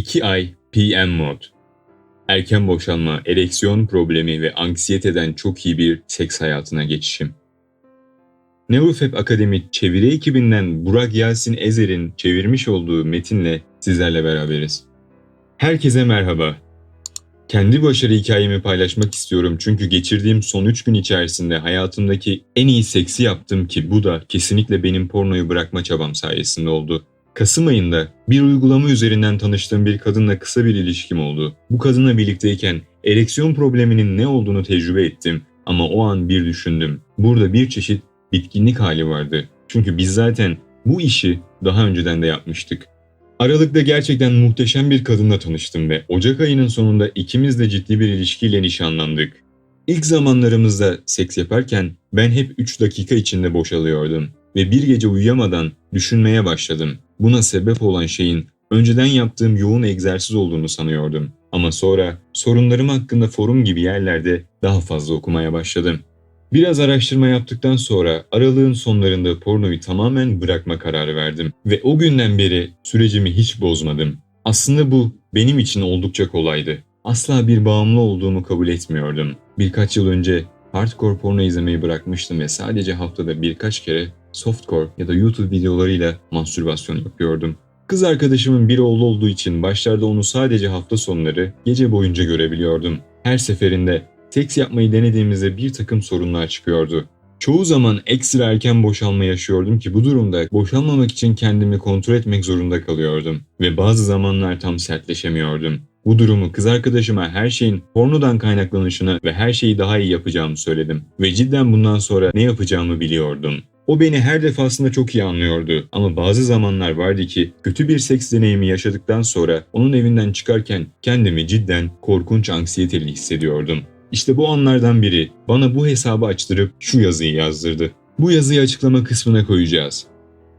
2 ay PM mod. Erken boşalma, ereksiyon problemi ve anksiyeteden çok iyi bir seks hayatına geçişim. Neurofep Akademi çeviri ekibinden Burak Yasin Ezer'in çevirmiş olduğu metinle sizlerle beraberiz. Herkese merhaba. Kendi başarı hikayemi paylaşmak istiyorum çünkü geçirdiğim son 3 gün içerisinde hayatımdaki en iyi seksi yaptım ki bu da kesinlikle benim pornoyu bırakma çabam sayesinde oldu. Kasım ayında bir uygulama üzerinden tanıştığım bir kadınla kısa bir ilişkim oldu. Bu kadınla birlikteyken ereksiyon probleminin ne olduğunu tecrübe ettim ama o an bir düşündüm. Burada bir çeşit bitkinlik hali vardı. Çünkü biz zaten bu işi daha önceden de yapmıştık. Aralıkta gerçekten muhteşem bir kadınla tanıştım ve Ocak ayının sonunda ikimiz de ciddi bir ilişkiyle nişanlandık. İlk zamanlarımızda seks yaparken ben hep 3 dakika içinde boşalıyordum ve bir gece uyuyamadan düşünmeye başladım. Buna sebep olan şeyin önceden yaptığım yoğun egzersiz olduğunu sanıyordum. Ama sonra sorunlarım hakkında forum gibi yerlerde daha fazla okumaya başladım. Biraz araştırma yaptıktan sonra aralığın sonlarında pornoyu tamamen bırakma kararı verdim ve o günden beri sürecimi hiç bozmadım. Aslında bu benim için oldukça kolaydı. Asla bir bağımlı olduğumu kabul etmiyordum. Birkaç yıl önce hardcore porno izlemeyi bırakmıştım ve sadece haftada birkaç kere softcore ya da YouTube videolarıyla mastürbasyon yapıyordum. Kız arkadaşımın bir oğlu olduğu için başlarda onu sadece hafta sonları gece boyunca görebiliyordum. Her seferinde seks yapmayı denediğimizde bir takım sorunlar çıkıyordu. Çoğu zaman ekstra erken boşalma yaşıyordum ki bu durumda boşalmamak için kendimi kontrol etmek zorunda kalıyordum ve bazı zamanlar tam sertleşemiyordum. Bu durumu kız arkadaşıma her şeyin pornodan kaynaklanışını ve her şeyi daha iyi yapacağımı söyledim ve cidden bundan sonra ne yapacağımı biliyordum. O beni her defasında çok iyi anlıyordu ama bazı zamanlar vardı ki kötü bir seks deneyimi yaşadıktan sonra onun evinden çıkarken kendimi cidden korkunç anksiyeteli hissediyordum. İşte bu anlardan biri bana bu hesabı açtırıp şu yazıyı yazdırdı. Bu yazıyı açıklama kısmına koyacağız.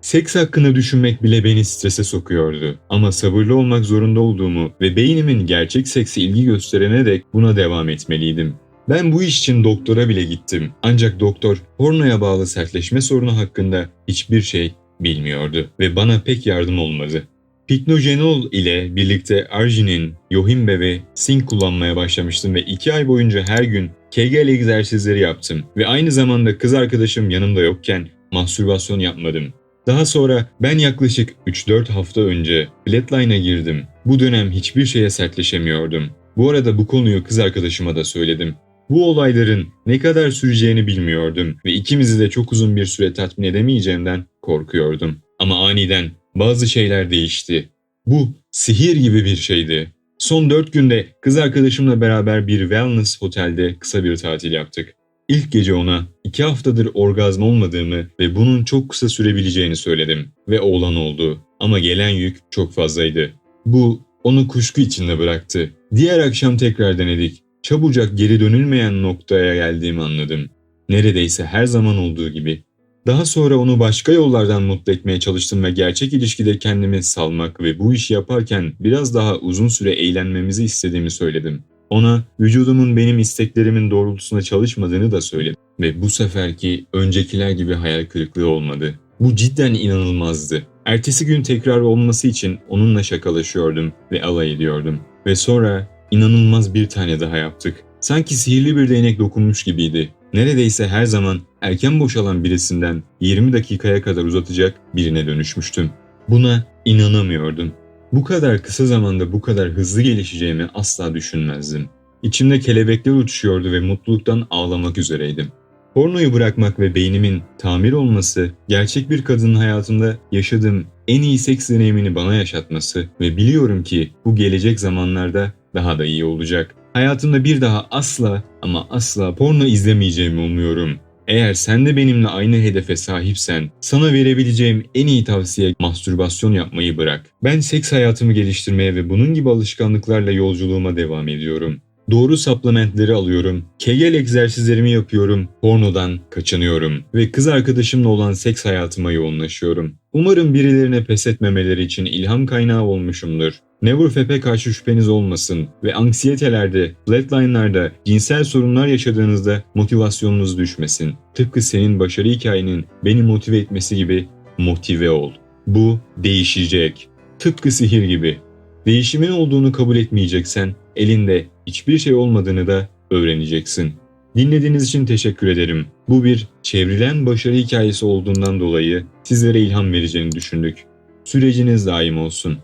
Seks hakkında düşünmek bile beni strese sokuyordu. Ama sabırlı olmak zorunda olduğumu ve beynimin gerçek sekse ilgi gösterene dek buna devam etmeliydim. Ben bu iş için doktora bile gittim. Ancak doktor pornoya bağlı sertleşme sorunu hakkında hiçbir şey bilmiyordu ve bana pek yardım olmadı. Picnogenol ile birlikte arginin, yohimbe ve sink kullanmaya başlamıştım ve 2 ay boyunca her gün Kegel egzersizleri yaptım ve aynı zamanda kız arkadaşım yanımda yokken mastürbasyon yapmadım. Daha sonra ben yaklaşık 3-4 hafta önce flatline'a girdim. Bu dönem hiçbir şeye sertleşemiyordum. Bu arada bu konuyu kız arkadaşıma da söyledim. Bu olayların ne kadar süreceğini bilmiyordum ve ikimizi de çok uzun bir süre tatmin edemeyeceğimden korkuyordum. Ama aniden bazı şeyler değişti. Bu sihir gibi bir şeydi. Son 4 günde kız arkadaşımla beraber bir wellness otelde kısa bir tatil yaptık. İlk gece ona 2 haftadır orgazm olmadığımı ve bunun çok kısa sürebileceğini söyledim ve oğlan oldu. Ama gelen yük çok fazlaydı. Bu onu kuşku içinde bıraktı. Diğer akşam tekrar denedik. Çabucak geri dönülmeyen noktaya geldiğimi anladım. Neredeyse her zaman olduğu gibi. Daha sonra onu başka yollardan mutlu etmeye çalıştım ve gerçek ilişkide kendimi salmak ve bu işi yaparken biraz daha uzun süre eğlenmemizi istediğimi söyledim. Ona vücudumun benim isteklerimin doğrultusunda çalışmadığını da söyledim ve bu seferki öncekiler gibi hayal kırıklığı olmadı. Bu cidden inanılmazdı. Ertesi gün tekrar olması için onunla şakalaşıyordum ve alay ediyordum. Ve sonra inanılmaz bir tane daha yaptık. Sanki sihirli bir değnek dokunmuş gibiydi. Neredeyse her zaman erken boşalan birisinden 20 dakikaya kadar uzatacak birine dönüşmüştüm. Buna inanamıyordum. Bu kadar kısa zamanda bu kadar hızlı gelişeceğimi asla düşünmezdim. İçimde kelebekler uçuşuyordu ve mutluluktan ağlamak üzereydim. Pornoyu bırakmak ve beynimin tamir olması, gerçek bir kadının hayatında yaşadığım en iyi seks deneyimini bana yaşatması ve biliyorum ki bu gelecek zamanlarda daha da iyi olacak. Hayatımda bir daha asla ama asla porno izlemeyeceğimi umuyorum. Eğer sen de benimle aynı hedefe sahipsen, sana verebileceğim en iyi tavsiye mastürbasyon yapmayı bırak. Ben seks hayatımı geliştirmeye ve bunun gibi alışkanlıklarla yolculuğuma devam ediyorum. Doğru supplementleri alıyorum, kegel egzersizlerimi yapıyorum, pornodan kaçınıyorum ve kız arkadaşımla olan seks hayatıma yoğunlaşıyorum. Umarım birilerine pes etmemeleri için ilham kaynağı olmuşumdur. Neverfep'e karşı şüpheniz olmasın ve anksiyetelerde, flatline'larda, cinsel sorunlar yaşadığınızda motivasyonunuz düşmesin. Tıpkı senin başarı hikayenin beni motive etmesi gibi motive ol. Bu değişecek. Tıpkı sihir gibi. Değişimin olduğunu kabul etmeyeceksen elinde hiçbir şey olmadığını da öğreneceksin. Dinlediğiniz için teşekkür ederim. Bu bir çevrilen başarı hikayesi olduğundan dolayı sizlere ilham vereceğini düşündük. Süreciniz daim olsun.